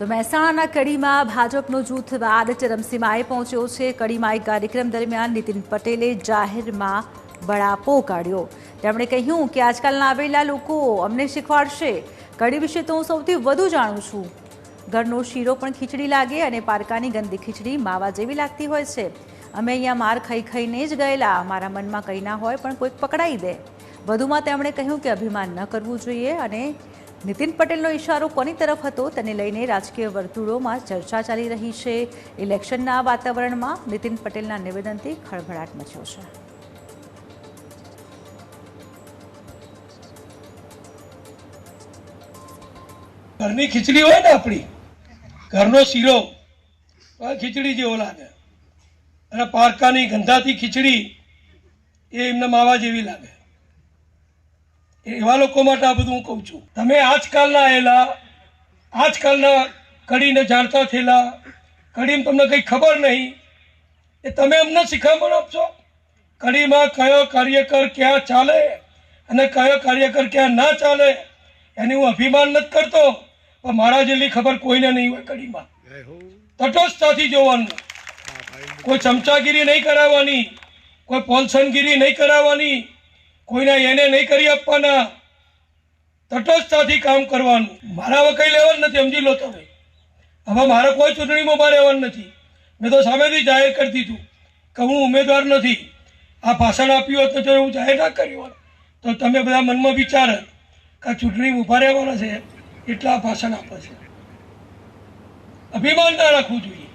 તો મહેસાણાના કડીમાં ભાજપનો જૂથવાદ ચરમસીમાએ પહોંચ્યો છે. કડીમાં એક કાર્યક્રમ દરમિયાન નીતિન પટેલે જાહેરમાં બળાપો કાઢ્યો તેમણે કહ્યું કે આજકાલના આવેલા લોકો અમને શીખવાડશે. કડી વિશે તો હું સૌથી વધુ જાણું છું. ઘરનો શીરો પણ ખીચડી લાગે અને પારકાની ગંદી ખીચડી માવા જેવી લાગતી હોય છે. અમે અહીંયા માર ખાઈ ખાઈને જ ગયેલા. મારા મનમાં કંઈ ના હોય પણ કોઈક પકડાઈ દે. વધુમાં તેમણે કહ્યું કે અભિમાન ન કરવું જોઈએ અને નીતિન પટેલનો ઇશારો કોની તરફ હતો તેને લઈને રાજકીય વર્તુળોમાં ચર્ચા ચાલી રહી છે. ઇલેક્શનના વાતાવરણમાં નીતિન પટેલના નિવેદનથી ખળભળાટ મચ્યો છે. ઘરની ખીચડી હોય ને આપણી, ઘરનો શીરો ખીચડી જેવો લાગે. અને પારકાની ગંધાતી ખીચડી એ એમને માવા જેવી લાગે. એવા લોકો માટે આ બધું હું કહું છું. તમે આજકાલના આવેલા આજકાલના કડીને જાણતા થયેલા કડીમાં તમને કંઈ ખબર નહીં એ તમે અમને શિખામણ આપશો કડીમાં કયો કાર્યકર ક્યાં ચાલે અને કયો કાર્યકર ક્યાં ના ચાલે એની હું અભિમાન નથી કરતો પણ મારા જેટલી ખબર કોઈને નહીં હોય કડીમાં. તટસ્થતાથી જોવાનું. કોઈ ચમચાગીરી નહીં કરાવવાની કોઈ પોલસનગીરી નહીં કરાવવાની કોઈને એને નહીં કરી આપવાના. તટસ્થતાથી કામ કરવાનું. મારા હવે કંઈ લેવાનું નથી, સમજી લો તમે. હવે મારે કોઈ ચૂંટણીમાં ઊભા રહેવાનું નથી. મેં તો સામેથી જાહેર કરી દીધું કે હું ઉમેદવાર નથી. આ ભાષણ આપ્યું હોત તો એવું જાહેર ના કર્યું હોત. તો તમે બધા મનમાં વિચાર કે ચૂંટણી ઊભા રહેવાના છે, એટલા ભાષણ આપે છે. અભિમાન ના રાખવું જોઈએ.